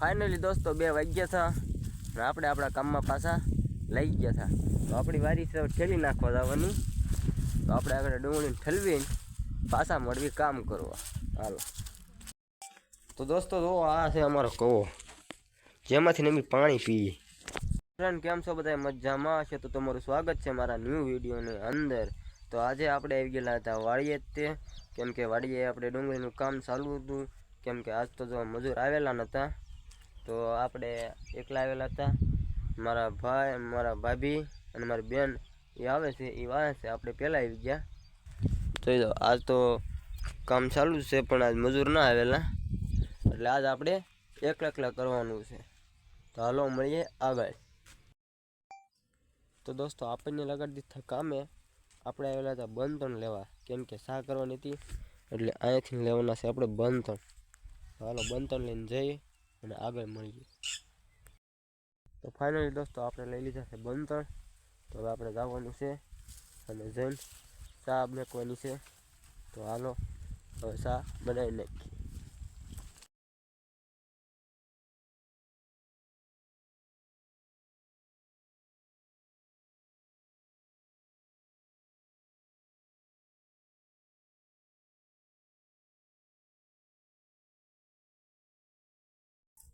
Finally દોસ્તો બે વાગ્યા હતા અને આપણે આપણા કામમાં પાછા લઈ ગયા હતા તો આપણી વારી છે ઠેલી નાખવા જવાની. તો આપણે આગળ ડુંગળીને ઠલવીને પાછા મળવી કામ કરવા. હાલો. તો દોસ્તો જો, આ છે અમારો કવો. જેમાંથી અમે પાણી પીએ. ફ્રેન્ડ, કેમ છો? બધા મજામાં છે? તો તમારું સ્વાગત છે મારા ન્યૂ વિડીયોની અંદર. તો આજે આપણે આવી ગયેલા હતા વાડીએ જ તે. કેમ કે વાડીએ આપણે ડુંગળીનું કામ ચાલુ હતું. કેમ કે આજ તો જો મજૂર આવેલા નહોતા તો આપણે એકલા આવેલા હતા. મારા ભાઈ, મારા ભાભી અને મારી બેન એ આવે છે, એ વાવે છે. આપણે પહેલાં આવી ગયા. જોઈ દો આજ તો કામ ચાલુ છે, પણ આજ મજૂર ના આવેલા. એટલે આજ આપણે એકલા એકલા કરવાનું છે. તો હાલો મળીએ આગળ. તો દોસ્તો, આપણને લગાડી દીધા કામે આપણે આવેલા હતા બંધણ લેવા. કેમ કે શા કરવાની હતી, એટલે અહીંયાથી લેવાના છે આપણે બંધણ હાલો બંધણ લઈને જઈએ. અને આગળ મળીએ તો ફાઇનલી દોસ્તો, આપણે લઈ લીધા છે બંધણ તો હવે આપણે જવાનું છે અને જૈન ચા મેકવાની છે. તો હાલો, હવે ચા બનાવી નાખીએ.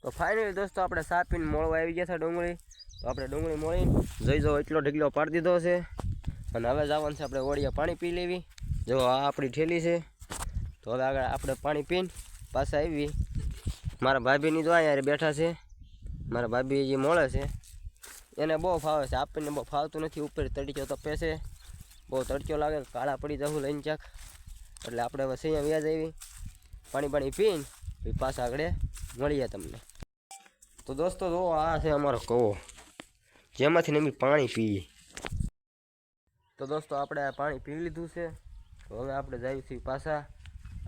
તો ફાઇનલી દોસ્તો આપણે સાપીને મોળવા આવી ગયા છે ડુંગળી. તો આપણે ડુંગળી મોળીને જઈ જાઓ, એટલો ઢીકલો પાડી દીધો છે. અને હવે જવાનું છે આપણે ઓળિયા પાણી પી લેવી. જો આ આપણી ઠેલી છે. તો હવે આગળ આપણે પાણી પીને પાછા આવી મારા ભાભીની જો અહીંયા બેઠા છે. મારા ભાભી જે મળે છે. એને બહુ ફાવે છે. આપણને બહુ ફાવતું નથી. ઉપર તડક્યો તપે છે બહુ તડક્યો લાગે કાળા પડી જવું લઈને ચાક એટલે આપણે હવે અહીંયા વ્યાજ આવી પાણી પાણી પીને પાછા આગળ મળીએ તમને. તો દોસ્તો જો આ છે અમારો કવો. જેમાંથી અમે પાણી પીએ. તો દોસ્તો, આપણે આ પાણી પી લીધું છે. તો હવે આપણે જઈએ પાછા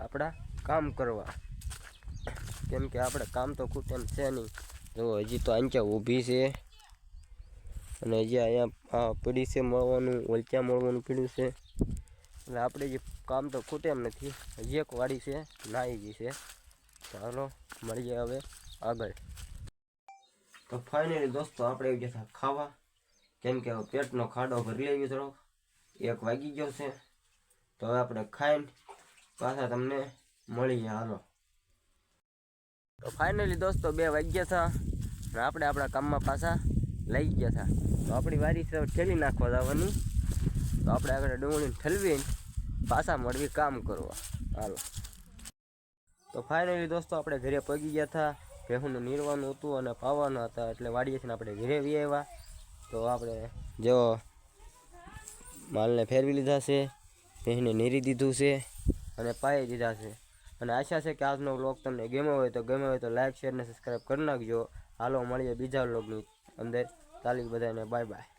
આપણા કામ કરવા. કેમ કે આપણે કામ તો ખૂટ એમ છે નહીં. જો હજી તો આંચા ઊભી છે. અને હજી અહીંયા આ પડી છે મળવાનું ઓલચા મળવાનું પીડ્યું છે. એટલે આપણે જે કામ તો ખૂટે એમ નથી. હજી એક વાડી છે, નાઈ ગઈ છે. ચાલો મળીએ હવે આગળ. તો ફાઇનલી દોસ્તો, આપણે આવી ગયા ખાવા. કેમ કે પેટનો ખાડો ભરી લેવી થોડો એક વાગી ગયો છે. તો હવે આપણે ખાઈને પાછા તમને મળીએ હાલો. તો ફાઇનલી દોસ્તો, બે વાગ્યા હતા અને આપણે આપણા કામમાં પાછા લઈ ગયા હતા તો આપણી વારી છે ઠેલી નાખવા જવાની. તો આપણે આગળ ડુંગળીને ઠલવીને પાછા મળવી કામ કરવા. હાલો. તો ફાઇનલી દોસ્તો, આપણે ઘરે પગી ગયા હતા ભેહુંનું નીરવાનું હતું અને પાવાનું હતા, એટલે વાડીએથી આપણે ઘરે આવ્યા તો આપણે જો માલને ફેરવી લીધા છે, ભેહને નીરી દીધું છે અને પાઈ દીધા છે. અને આશા છે કે આજનો વ્લોગ તમને ગમ્યો હોય તો ગમ્યો હોય તો લાઈક, શેર અને સબસ્ક્રાઈબ કરી નાખજો. હાલો, મળીએ બીજા વ્લોગની અંદર. તાલીમ બધાને બાય બાય